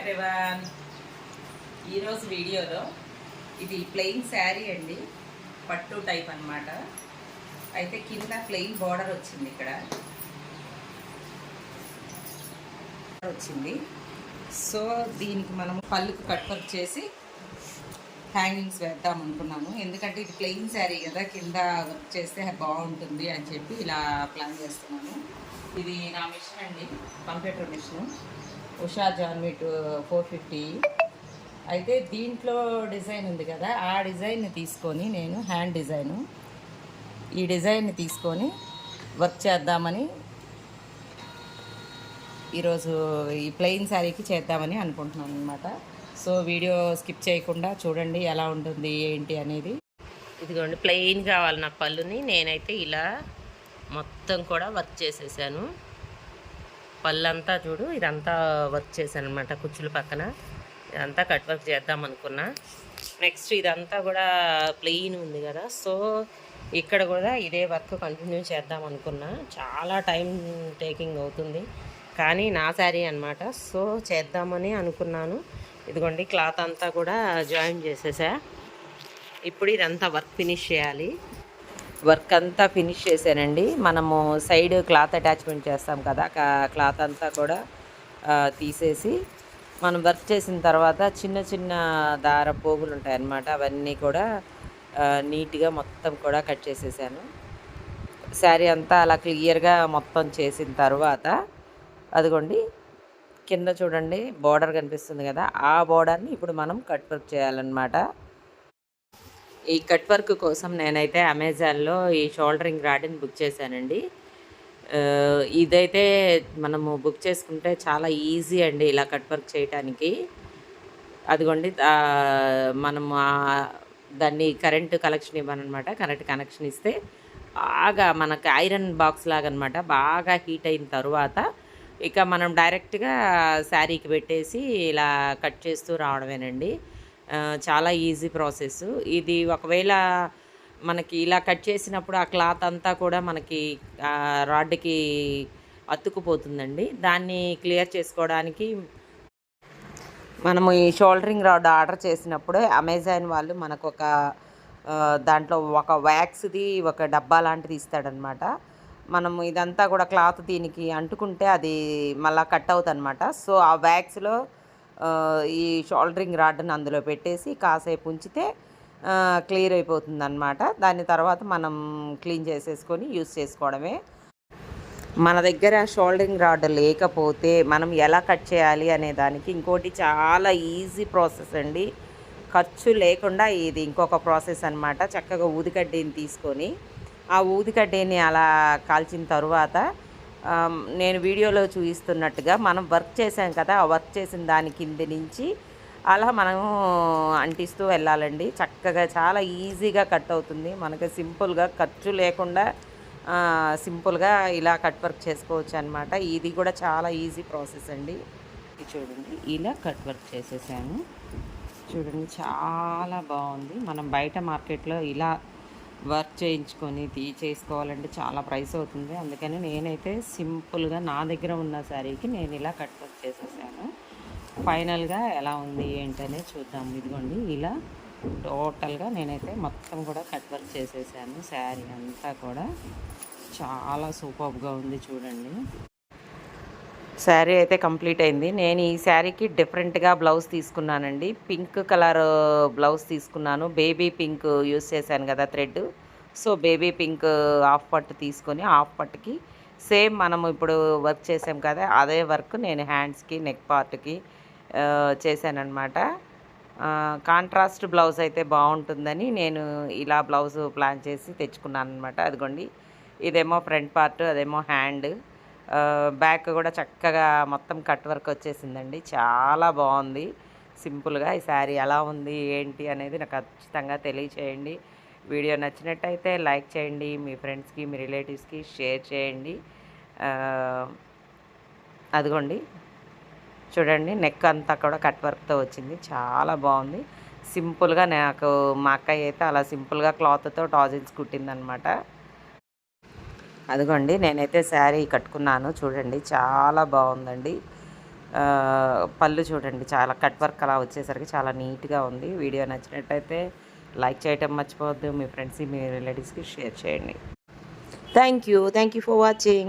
Everyone ఈరోజు వీడియోలో ఇది ప్లెయిన్ శారీ అండి పట్టు టైప్ అన్నమాట. అయితే కింద ప్లెయిన్ బార్డర్ వచ్చింది ఇక్కడ. వచ్చింది. సో దీనికి మనం పళ్ళుకు కట్ వర్క్ చేసి హ్యాంగింగ్స్ వేద్దాం అనుకున్నాను ఎందుకంటే ఇది ప్లెయిన్ శారీ కదా కింద వర్క్ చేస్తే బాగుంటుంది అని చెప్పి ఇలా ప్లాన్ చేస్తున్నాను ఇది నా మిషన్ అండి computer machine Usha two four fifty. అయితే దీంట్లో డిజైన్ ఉంది కదా ఆ డిజైన్ తీసుకొని నేను హ్యాండ్ డిజైను. ఈ డిజైన్ని తీసుకొని వర్క్ చేద్దామని ఈరోజు ఈ ప్లెయిన్ శారీకి చేద్దామని అనుకుంటున్నాను అనమాట సో వీడియో స్కిప్ చేయకుండా చూడండి ఎలా ఉంటుంది ఏంటి అనేది. ఇదిగోండి ప్లెయిన్ కావాలి నా పళ్ళుని. నేనైతే ఇలా మొత్తం కూడా వర్క్ చేసేసాను. పళ్ళంతా చూడు ఇదంతా వర్క్ చేశాను అనమాట కుచ్చుల పక్కన. ఇదంతా కట్ వర్క్ చేద్దాం అనుకున్నా. నెక్స్ట్ ఇదంతా కూడా ప్లెయిన్ ఉంది కదా. సో ఇక్కడ కూడా ఇదే వర్క్ కంటిన్యూ చేద్దాం అనుకున్నా. చాలా టైం టేకింగ్ అవుతుంది. కానీ నా శారీ అనమాట సో చేద్దామని అనుకున్నాను. ఇదిగోండి క్లాత్ అంతా కూడా జాయిన్ చేసేసా. ఇప్పుడు ఇదంతా వర్క్ ఫినిష్ చేయాలి. వర్క్ అంతా ఫినిష్ చేశానండి. మనము సైడ్ క్లాత్ అటాచ్మెంట్ చేస్తాం కదా క్లాత్ అంతా కూడా తీసేసి మనం వర్క్ చేసిన తర్వాత చిన్న చిన్న దార పోగులు ఉంటాయి అన్నమాట అవన్నీ కూడా నీట్గా మొత్తం కూడా కట్ చేసేసాను. శారీ అంతా అలా క్లియర్గా మొత్తం చేసిన తర్వాత అదిగోండి కింద చూడండి బార్డర్ కనిపిస్తుంది కదా ఆ బార్డర్ని ఇప్పుడు మనం కట్ వర్క్ చేయాలన్నమాట. ఈ కట్ వర్క్ కోసం నేనైతే అమెజాన్లో ఈ షోల్డరింగ్ రాడ్ని బుక్ చేశానండి. ఇదైతే మనము బుక్ చేసుకుంటే చాలా ఈజీ అండి ఇలా కట్ వర్క్ చేయటానికి. అదిగోండి మనము దాన్ని కరెంటు కలెక్షన్ ఇవ్వనమాట. కరెంట్ కనెక్షన్ ఇస్తే బాగా మనకు ఐరన్ బాక్స్ లాగా అనమాట బాగా హీట్ అయిన తర్వాత ఇక మనం డైరెక్ట్గా శారీకి పెట్టేసి ఇలా కట్ చేస్తూ రావడమేనండి. చాలా ఈజీ ప్రాసెస్. ఇది ఒకవేళ మనకి ఇలా కట్ చేసినప్పుడు ఆ క్లాత్ అంతా కూడా మనకి రాడ్కి అతుక్కుపోతుందండి. దాన్ని క్లియర్ చేసుకోవడానికి మనము ఈ షోల్డరింగ్ రాడ్ ఆర్డర్ చేసినప్పుడు అమెజాన్ వాళ్ళు మనకు ఒక దాంట్లో ఒక వ్యాక్స్ది ఒక డబ్బా లాంటిది ఇస్తాడనమాట. మనము ఇదంతా కూడా క్లాత్ దీనికి అంటుకుంటే అది మళ్ళీ కట్ అవుతుంది అనమాట సో ఆ వ్యాక్స్లో ఈ షోల్డరింగ్ రాడ్ని అందులో పెట్టేసి కాసేపు ఉంచితే క్లియర్ అయిపోతుంది అనమాట దాని తర్వాత మనం క్లీన్ చేసేసుకొని యూస్ చేసుకోవడమే. మన దగ్గర షోల్డరింగ్ రాడ్ లేకపోతే మనం ఎలా కట్ చేయాలి అనే దానికి ఇంకోటి చాలా ఈజీ ప్రాసెస్ అండి. ఖర్చు లేకుండా ఇది ఇంకొక ప్రాసెస్ అన్నమాట. చక్కగా ఊదిగడ్డిని తీసుకొని ఆ ఊదిగడ్డిని అలా కాల్చిన తరువాత నేను వీడియోలో చూపిస్తున్నట్టుగా మనం వర్క్ చేసాం కదా ఆ వర్క్ చేసిన దాని కింద నుంచి అలా మనము అంటిస్తూ వెళ్ళాలండి. చక్కగా చాలా ఈజీగా కట్ అవుతుంది. మనకి సింపుల్గా ఖర్చు లేకుండా సింపుల్గా ఇలా కట్ వర్క్ చేసుకోవచ్చు అనమాట ఇది కూడా చాలా ఈజీ ప్రాసెస్ అండి. చూడండి ఇలా కట్ వర్క్ చేసేసాను చూడండి చాలా బాగుంది. మనం బయట మార్కెట్లో ఇలా వర్క్ చేయించుకొని తీ చేసుకోవాలంటే చాలా ప్రైస్ అవుతుంది. అందుకని నేనైతే సింపుల్గా నా దగ్గర ఉన్న శారీకి నేను ఇలా కట్ వర్క్ చేసేసాను. ఫైనల్గా ఎలా ఉంది ఏంటనే చూద్దాం. ఇదిగోండి ఇలా టోటల్గా నేనైతే మొత్తం కూడా కట్ వర్క్ చేసేసాను. శారీ అంతా కూడా చాలా సూపర్గా ఉంది చూడండి. శారీ అయితే కంప్లీట్ అయింది. నేను ఈ శారీకి డిఫరెంట్గా బ్లౌజ్ తీసుకున్నానండి. పింక్ కలర్ బ్లౌజ్ తీసుకున్నాను. బేబీ పింక్ యూస్ చేశాను కదా thread so baby pink half పట్టు తీసుకొని హాఫ్ పట్టుకి సేమ్ మనం ఇప్పుడు వర్క్ చేసాం కదా అదే వర్క్ నేను హ్యాండ్స్కి నెక్ పార్ట్కి చేశానమాట కాంట్రాస్ట్ బ్లౌజ్ అయితే బాగుంటుందని నేను ఇలా బ్లౌజ్ ప్లాన్ చేసి తెచ్చుకున్నాను అనమాట అదిగోండి. ఇదేమో ఫ్రంట్ పార్ట్ అదేమో హ్యాండ్ బ్యాక్ కూడా చక్కగా మొత్తం కట్ వర్క్ వచ్చేసిందండి. చాలా బాగుంది. సింపుల్గా ఈ శారీ ఎలా ఉంది ఏంటి అనేది నాకు ఖచ్చితంగా తెలియచేయండి. వీడియో నచ్చినట్టయితే లైక్ చేయండి మీ ఫ్రెండ్స్కి మీ రిలేటివ్స్కి షేర్ చేయండి. అదిగోండి. చూడండి నెక్ అంతా కూడా కట్ వర్క్తో వచ్చింది. చాలా బాగుంది. సింపుల్గా నాకు మా అక్క అయితే అలా సింపుల్గా క్లాత్తో టాజిల్స్ కుట్టిందనమాట. అదిగోండి నేనైతే శారీ కట్టుకున్నాను. చూడండి చాలా బాగుందండి. పళ్ళు చూడండి చాలా కట్ వర్క్ అలా వచ్చేసరికి చాలా నీట్గా ఉంది. వీడియో నచ్చినట్టయితే లైక్ చేయటం మర్చిపోవద్దు. మీ ఫ్రెండ్స్కి మీ రిలేటివ్స్కి షేర్ చేయండి. Thank you. Thank you for watching.